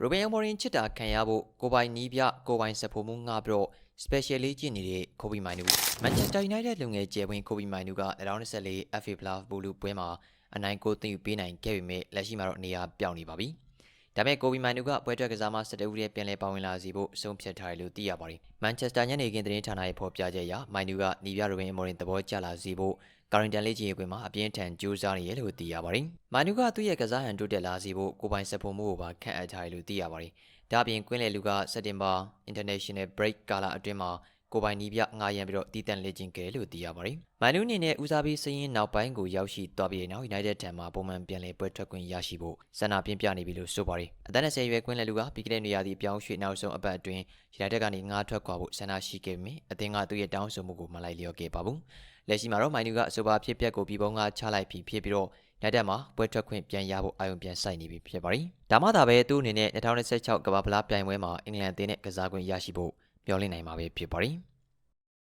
ရိုဘင်အမော်ရင်ချစ်တာခံရဖို့ကိုပိုင်နီးပြကိုပိုင်စဖိုမှုငှားပြီးတော့ special လေးကျင့်နေတဲ့ကိုဘီမိုင်နူမန်ချက်စတာယူနိုက်တက်လူငယ်ကျယ်ဝင်းကိုဘီမိုင်နူက2024 FA Plus ဘူလူပွဲမှာအနိုင်ကိုသိယူပေးနိုင်ခဲ့ပေမဲ့လက်ရှိမှာတော့နေရာပြောင်းနေပါပြီ။ဒါပေမဲ့ကိုဘီမိုင်နူကပွဲထွက်ကစားမ17ဦးရဲ့ပြန်လည်ပါဝင်လာစီဖို့ဆုံးဖြတ်ထားတယ်လို့သိရပါတယ်။မန်ချက်စတာညနေခင်းသတင်းဌာနရဲ့ဖော်ပြချက်အရမိုင်နူကနီးပြရိုဘင်အမော်ရင်သဘောကျလာစီဖို့ ကာရင်တန်လေးကြီးရဲ့ကွင်းမှာအပြင်းထန်ကြိုးစားနေရလို့သိရပါတယ်။မိုင်နူကသူ့ရဲ့ကစားဟန်တိုးတက်လာစီဖို့ကိုပိုင်စဖိုမှုကိုပါခန့်အပ်ထားတယ်လို့သိရပါတယ်။ဒါ့အပြင်ကွင်းလေလူကစက်တင်ဘာ International Break ကာလအတွင်းမှာ ကိုပိုင်နီးပြငားရန်ပြီးတော့တည်တံ့လေ့ကျင့်ခဲ့တယ်လို့သိရပါတယ်။မန်နူးအနေနဲ့ဦးစားပေးစရင်နောက်ပိုင်းကိုရောက်ရှိသွားပြီးတဲ့နောက် United ထံမှပုံမှန်ပြန်လည်ပွဲထွက်ခွင့်ရရှိဖို့ဆန္ဒပြင်းပြနေပြီလို့ဆိုပါတယ်။အသက်20ရွယ်ကွင်းလေလူကပြီးခဲ့တဲ့နေရာဒီပြောင်းရွှေ့နောက်ဆုံးအပတ်အတွင်း United ကနေငားထွက်ခွာဖို့ဆန္ဒရှိခဲ့ပေမဲ့အသင်းကသူ့ရဲ့တောင်းဆိုမှုကိုမလိုက်လျောခဲ့ပါဘူး။လက်ရှိမှာတော့မိုင်နူကအဆိုပါဖြစ်ပျက်ကိုပြည်ပုံကချလိုက်ပြီးဖြစ်ပြီးတော့နိုင်တက်မှာပွဲထွက်ခွင့်ပြန်ရဖို့အာရုံပြန်စိုက်နေပြီဖြစ်ပါတယ်။ဒါမှသာပဲသူ့အနေနဲ့2026ကမ္ဘာဖလားပြိုင်ပွဲမှာအင်္ဂလန်အသင်းနဲ့ကစားခွင့်ရရှိဖို့ မျှော်လင့်နိုင်မှာပဲဖြစ်ပါတယ်။